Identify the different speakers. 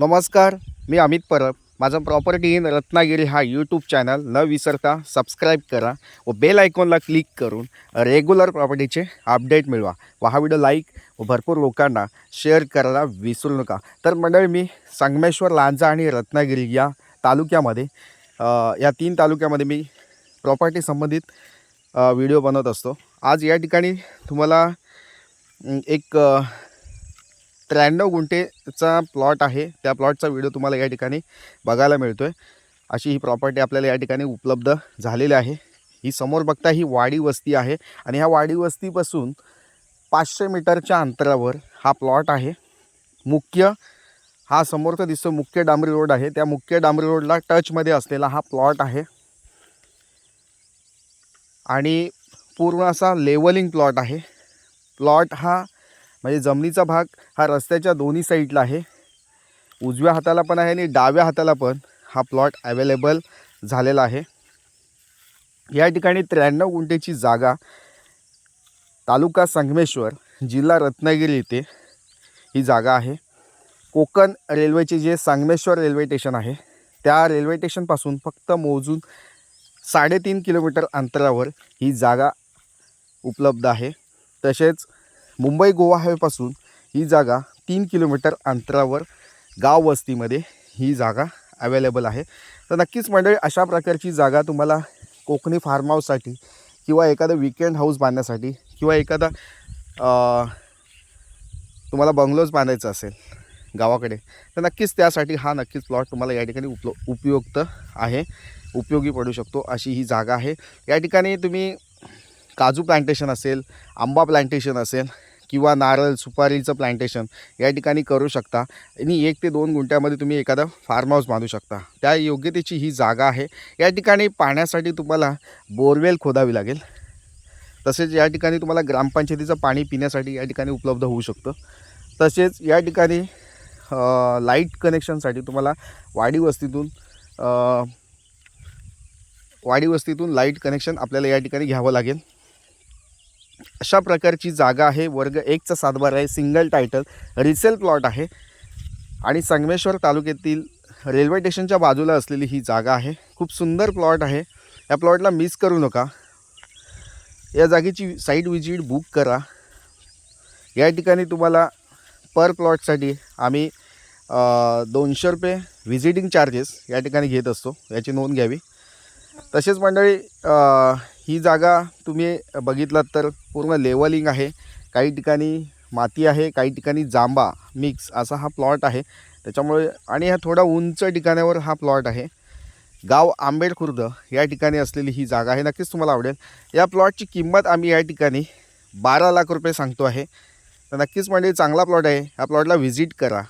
Speaker 1: नमस्कार मी अमित परब. माझं property in Ratnagiri हा यूट्यूब चॅनल न विसरता सबस्क्राईब करा व बेल आयकॉनला क्लिक करून रेग्युलर प्रॉपर्टीचे अपडेट मिळवा. व हा व्हिडिओ लाईक व भरपूर लोकांना शेअर करायला विसरू नका. तर मंडळी मी संगमेश्वर लांजा आणि रत्नागिरी या तालुक्यामध्ये या तीन तालुक्यामध्ये मी प्रॉपर्टी संबंधित व्हिडिओ बनवत असतो. आज या ठिकाणी तुम्हाला एक त्र्याण्णव गुंठेचा प्लॉट आहे. त्या प्लॉटचा व्हिडिओ तुम्हाला या ठिकाणी बघायला मिळतो आहे अशी ही प्रॉपर्टी आपल्याला या ठिकाणी उपलब्ध झालेली आहे. ही समोर बघता ही वाडी वस्ती आहे आणि ह्या वाडी वस्तीपासून पाचशे मीटरच्या अंतरावर हा प्लॉट आहे. मुख्य हा समोरचा दिसतो मुख्य डांबरी रोड आहे. त्या मुख्य डांबरी रोडला टचमध्ये असलेला हा प्लॉट आहे. आणि पूर्ण असा लेवलिंग प्लॉट आहे. प्लॉट हा म्हणजे जमिनीचा भाग हा रस्त्याच्या दोन्ही साईडला आहे. उजव्या हाताला पण आहे आणि डाव्या हाताला पण हा प्लॉट अवेलेबल झालेला आहे. या ठिकाणी त्र्याण्णव गुंठेची जागा तालुका संगमेश्वर जिल्हा रत्नागिरी येथे ही जागा आहे. कोकण रेल्वेचे जे संगमेश्वर रेल्वे स्टेशन आहे त्या रेल्वे स्टेशनपासून फक्त मोजून साडेतीन किलोमीटर अंतरावर ही जागा उपलब्ध आहे. तसेच मुंबई गोवा हायवेपासून ही जागा तीन किलोमीटर अंतरावर गाव वस्तीमध्ये ही जागा अवेलेबल आहे. तर नक्कीच मंडळी अशा प्रकारची जागा तुम्हाला कोकणी फार्म हाऊससाठी किंवा एखादं विकेंड हाऊस बांधण्यासाठी किंवा एखादा तुम्हाला बंगलोज बांधायचा असेल गावाकडे तर नक्कीच त्यासाठी हा नक्कीच प्लॉट तुम्हाला या ठिकाणी उपलो उपयुक्त आहे. उपयोगी पडू शकतो अशी ही जागा आहे. या ठिकाणी तुम्ही काजू प्लांटेशन असेल आंबा प्लांटेशन असेल किंवा नारळ सुपारीचं प्लांटेशन या ठिकाणी करू शकता. आणि एक ते दोन गुंठ्यामध्ये तुम्ही एखादा फार्म हाऊस बांधू शकता. त्या योग्यतेची ही जागा आहे. या ठिकाणी पाण्यासाठी तुम्हाला बोरवेल खोदावी लागेल. तसेच या ठिकाणी तुम्हाला ग्रामपंचायतीचं पाणी पिण्यासाठी या ठिकाणी उपलब्ध होऊ शकतं. तसेच या ठिकाणी लाइट कनेक्शनसाठी तुम्हाला वाडी वस्तीतून वाडी वस्तीतून लाइट कनेक्शन आपल्याला या ठिकाणी घ्यावं लागेल. अशा प्रकारची जागा आहे. वर्ग एकचा सातबार आहे. सिंगल टायटल रिसेल प्लॉट आहे. आणि संगमेश्वर तालुक्यातील रेल्वे स्टेशनच्या बाजूला असलेली ही जागा आहे. खूप सुंदर प्लॉट आहे. या प्लॉटला मिस करू नका. या जागेची साईट विजिट बुक करा. या ठिकाणी तुम्हाला पर प्लॉटसाठी आम्ही दोनशे रुपये व्हिजिटिंग चार्जेस या ठिकाणी घेत असतो. याची नोंद घ्यावी. तसेच मंडळी ही जागा तुम्ही बघितलात तर पूर्ण लेवलिंग आहे. काही ठिकाणी माती आहे काही ठिकाणी जांबा मिक्स असा हा प्लॉट आहे. त्याच्यामुळे आणि ह्या थोडा उंच ठिकाणावर हा प्लॉट आहे. गाव आंबेडखुर्द या ठिकाणी असलेली ही जागा आहे. नक्कीच तुम्हाला आवडेल. या प्लॉटची किंमत आम्ही या ठिकाणी बारा लाख रुपये सांगतो आहे. तर नक्कीच म्हणजे चांगला प्लॉट आहे. या प्लॉटला व्हिजिट करा.